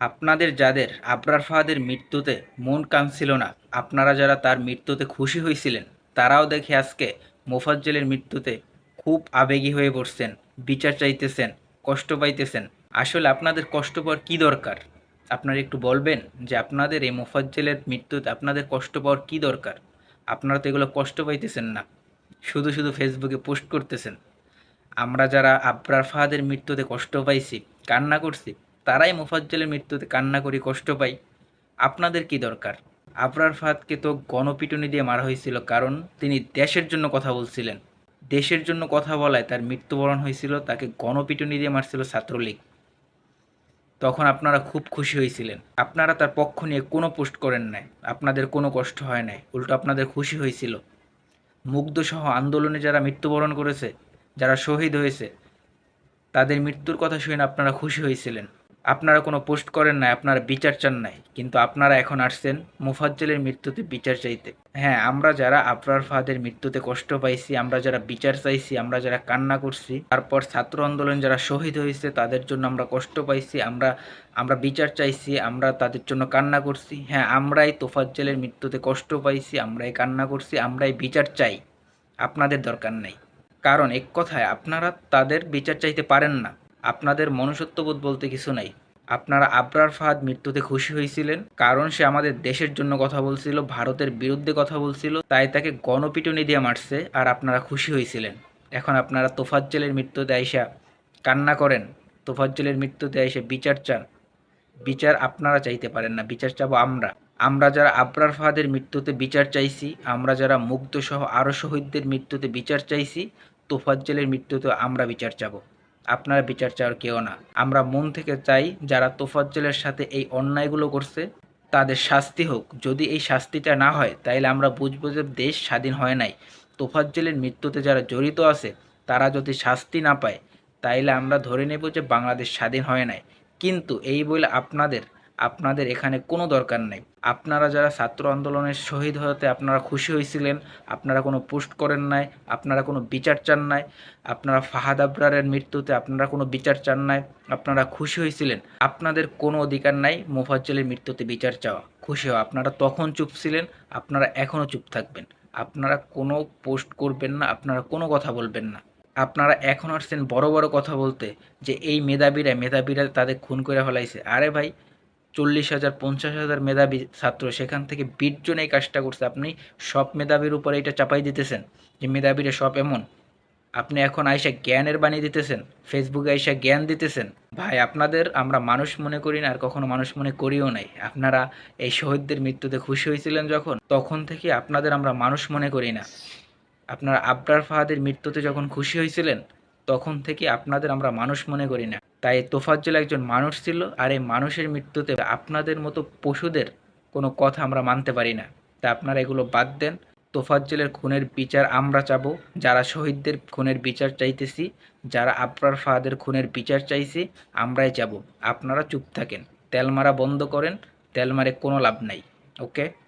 আপনাদের যাদের আবরার ফাহাদের মৃত্যুতে মন কাঁদছিল না, আপনারা যারা তার মৃত্যুতে খুশি হয়েছিলেন তারাও দেখে আজকে মোফাজ্জলের মৃত্যুতে খুব আবেগী হয়ে পড়ছেন, বিচার চাইতেছেন, কষ্ট পাইতেছেন। আসলে আপনাদের কষ্ট পাওয়ার কী দরকার? আপনারা একটু বলবেন যে আপনাদের এই মোফাজ্জলের মৃত্যুতে আপনাদের কষ্ট পাওয়ার কী দরকার? আপনারা তো এগুলো কষ্ট পাইতেছেন না, শুধু শুধু ফেসবুকে পোস্ট করতেছেন। আমরা যারা আবরার ফাহাদের মৃত্যুতে কষ্ট পাইছি, কান্না করছি তারাই মুফাজ্জলের মৃত্যুতে কান্না করি কষ্ট পাই। আপনাদের কি দরকার? আবরার ফাহাদকে তো গণপিটুনি দিয়ে মারা হয়েছিল, কারণ তিনি দেশের জন্য কথা বলছিলেন। দেশের জন্য কথা বলায় তার মৃত্যুবরণ হয়েছিল, তাকে গণপিটুনি দিয়ে মারছিল ছাত্রলীগ। তখন আপনারা খুব খুশি হয়েছিলেন। আপনারা তার পক্ষ নিয়ে কোনো পোস্ট করেন নাই। আপনাদের কোনো কষ্ট হয় নাই। উল্টো আপনাদের খুশি হয়েছিল। মুগ্ধসহ আন্দোলনে যারা মৃত্যুবরণ করেছে, যারা শহীদ হয়েছে, তাদের মৃত্যুর কথা শুনে আপনারা খুশি হয়েছিলেন। আপনারা কোনো পোস্ট করেন নাই, আপনারা বিচার চান নাই, কিন্তু আপনারা এখন আসছেন মুফাজ্জলের মৃত্যুতে বিচার চাইতে। হ্যাঁ আমরা যারা আবরার ফাহাদের মৃত্যুতে কষ্ট পাইছি, আমরা যারা বিচার চাইছি, আমরা যারা কান্না করছি, তারপর ছাত্র আন্দোলন যারা শহীদ হয়েছে, তাদের জন্য আমরা কষ্ট পাইছি, আমরা আমরা বিচার চাইছি, আমরা তাদের জন্য কান্না করছি। হ্যাঁ আমরাই তোফাজ্জলের মৃত্যুতে কষ্ট পাইছি, আমরাই কান্না করছি, আমরাই বিচার চাই। আপনাদের দরকার নেই। কারণ এক কথায়, আপনারা তাদের বিচার চাইতে পারেন না। আপনাদের মনুষ্যত্ববোধ বলতে কিছু নাই। আপনারা আবরার ফাহাদ মৃত্যুতে খুশি হয়েছিলেন, কারণ সে আমাদের দেশের জন্য কথা বলছিল, ভারতের বিরুদ্ধে কথা বলছিল, তাই তাকে গণপিটুনি দিয়ে মারছে, আর আপনারা খুশি হয়েছিলেন। এখন আপনারা তোফাজ্জলের মৃত্যুতে আইসা কান্না করেন, তোফাজ্জলের মৃত্যুতে আইসা বিচার চান। বিচার আপনারা চাইতে পারেন না, বিচার চাবো আমরা। আমরা যারা আবরার ফাহাদের মৃত্যুতে বিচার চাইছি, আমরা যারা মুগ্ধ সহ আরও শহীদদের মৃত্যুতে বিচার চাইছি, তোফাজ্জলের মৃত্যুতে আমরা বিচার চাবো। আপনারা বিচার চাওয়ার কেউ না। আমরা মন থেকে চাই যারা তোফাজ্জলের সাথে এই অন্যায়গুলো করছে, তাদের শাস্তি হোক। যদি এই শাস্তিটা না হয়, তাইলে আমরা বুঝব যে দেশ স্বাধীন হয় নাই। তোফাজ্জলের মৃত্যুতে যারা জড়িত আছে, তারা যদি শাস্তি না পায়, তাইলে আমরা ধরে নেব যে বাংলাদেশ স্বাধীন হয় নাই। কিন্তু এই বলে আপনাদের আপনাদের এখানে কোনো দরকার নেই। আপনারা যারা ছাত্র আন্দোলনের শহীদ হতে আপনারা খুশি হয়েছিলেন, আপনারা কোনো পোস্ট করেন নাই, আপনারা কোনো বিচার চান নাই, আপনারা ফাহাদ আবরারের মৃত্যুতে আপনারা কোনো বিচার চান নাই, আপনারা খুশি হয়েছিলেন, আপনাদের কোনো অধিকার নাই মোফাজ্জলের মৃত্যুতে বিচার চাওয়া। খুশি হওয়া আপনারা তখন চুপ ছিলেন, আপনারা এখনও চুপ থাকবেন। আপনারা কোনো পোস্ট করবেন না, আপনারা কোনো কথা বলবেন না। আপনারা এখন আসছেন বড় বড় কথা বলতে, যে এই মেধাবীরা মেধাবীরা তাদের খুন করে ফেলাইছে। আরে ভাই চল্লিশ হাজার, পঞ্চাশ হাজার মেধাবী ছাত্র। সেখান থেকে বিশ জন এই কাজটা করছে। আপনি সব মেধাবীর উপরে এটা চাপাই দিতেছেন যে মেধাবীরা সব এমন। আপনি এখন আইসা জ্ঞানের বানিয়ে দিতেছেন, ফেসবুকে আইসা জ্ঞান দিতেছেন। ভাই, আপনাদের আমরা মানুষ মনে করি না আর কখনো মানুষ মনে করিও নাই। আপনারা এই শহীদদের মৃত্যুতে খুশি হয়েছিলেন যখন, তখন থেকে আপনাদের আমরা মানুষ মনে করি না। আপনারা আবরার ফাহাদের মৃত্যুতে যখন খুশি হয়েছিলেন, তখন থেকে আপনাদের আমরা মানুষ মনে করি না। তাই তোফাজ্জল একজন মানুষ ছিল আর এই মানুষের মৃত্যুতে আপনাদের মতো পশুদের কোনো কথা আমরা মানতে পারি না। তা আপনারা এগুলো বাদ দেন। তোফাজ্জলের খুনের বিচার আমরা চাবো। যারা শহীদদের খুনের বিচার চাইতেছি, যারা আবরার ফাহাদের খুনের বিচার চাইছি, আমরাই চাবো। আপনারা চুপ থাকেন। তেল মারা বন্ধ করেন। তেল মারে কোনো লাভ নাই। ওকে?